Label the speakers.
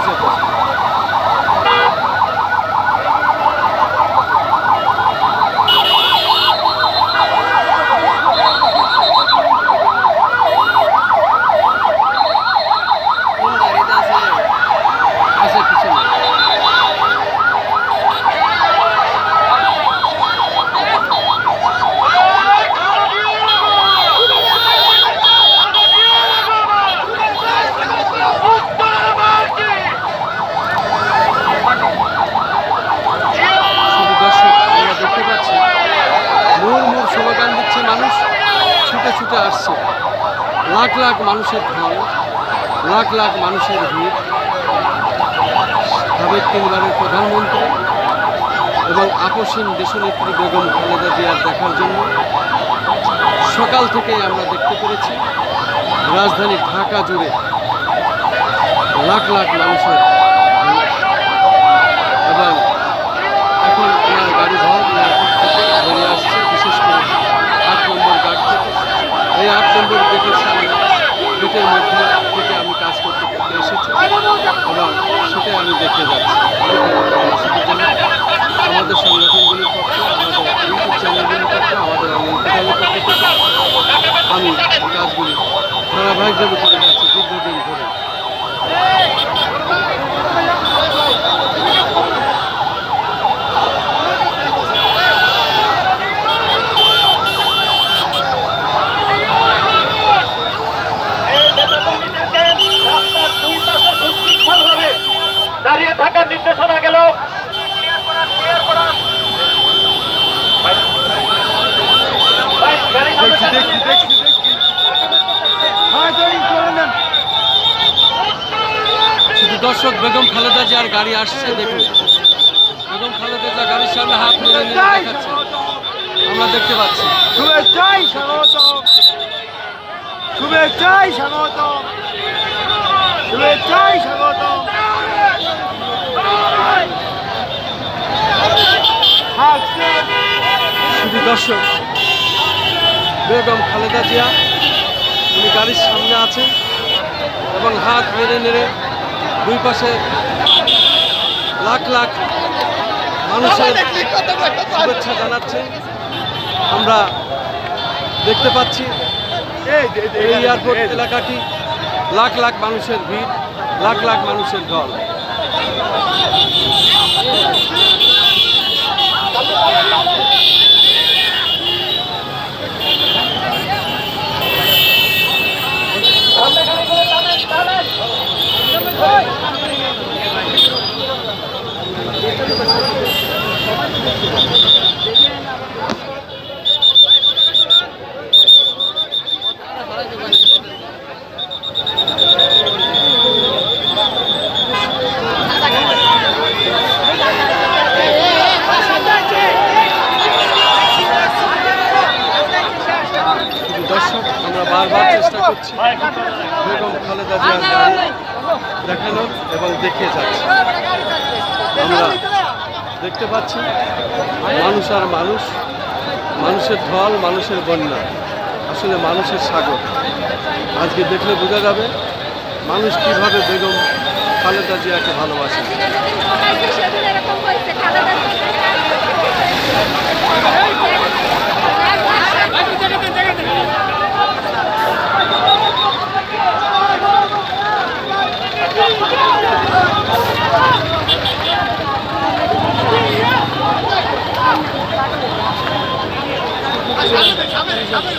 Speaker 1: certeza. Lakh lakh মানুষের ঢল, লাখ লাখ মানুষের ভিড়। সাবেক তিনবারের প্রধানমন্ত্রী এবং আপসীন দেশনেত্রী বেগম খালেদা জিয়ার দেখার জন্য সকাল থেকেই আমরা দেখতে পেরেছি, রাজধানী ঢাকা জুড়ে লাখ লাখ মানুষের ভিড়। এবং এখন ওনার গাড়ি ঘর এয়ারপোর্ট থেকে বেরিয়ে আসছে বিশেষ করে আট নম্বর গার্ড থেকে আট নম্বর গেটের সামনে গেটের মধ্যে থেকে আমি কাজ করতে করতে এসেছি। এবং সেটাই আমি দেখে যাচ্ছি। আমাদের সংগঠনগুলির পক্ষে, আমাদের ইউটিউব চ্যানেলগুলির পক্ষে, আমাদের আমি কাজগুলি ধারাবাহিকভাবে করে
Speaker 2: গাড়ি সামনে
Speaker 1: শুধু দর্শক বেগম খালেদা জিয়ার গাড়ি আসছে দেখুন। বেগম খালেদা জিয়া গাড়ির সামনে হাত নিয়ে দেখাচ্ছে। আমরা দেখতে পাচ্ছি।
Speaker 3: শুভেচ্ছাই স্বাগতম শুভেচ্ছাই স্বাগতম শুভেচ্ছাই স্বাগতম
Speaker 1: শুধু দর্শক বেগম খালেদা জিয়া উনি গাড়ির সামনে আছেন এবং হাত মেরে নেড়ে দুই পাশে লাখ লাখ মানুষের শুভেচ্ছা জানাচ্ছে আমরা দেখতে পাচ্ছি
Speaker 3: এই
Speaker 1: এয়ারপোর্ট এলাকাটি লাখ লাখ মানুষের ভিড় লাখ লাখ মানুষের ঢল। দর্শক আমরা বারবার চেষ্টা করছি। বেগম খালেদা জিয়ার দেখানোর এবং দেখিয়ে যাচ্ছি। আমরা দেখতে পাচ্ছি। মানুষ আর মানুষ, মানুষের ঢল, মানুষের বন্যা, আসলে মানুষের সাগর। আজকে দেখলে বোঝা যাবে মানুষ কীভাবে বেগম খালেদা জিয়াকে ভালোবাসে
Speaker 4: সেদিন এরকম হয়েছে খালেদা
Speaker 2: এই ভাই?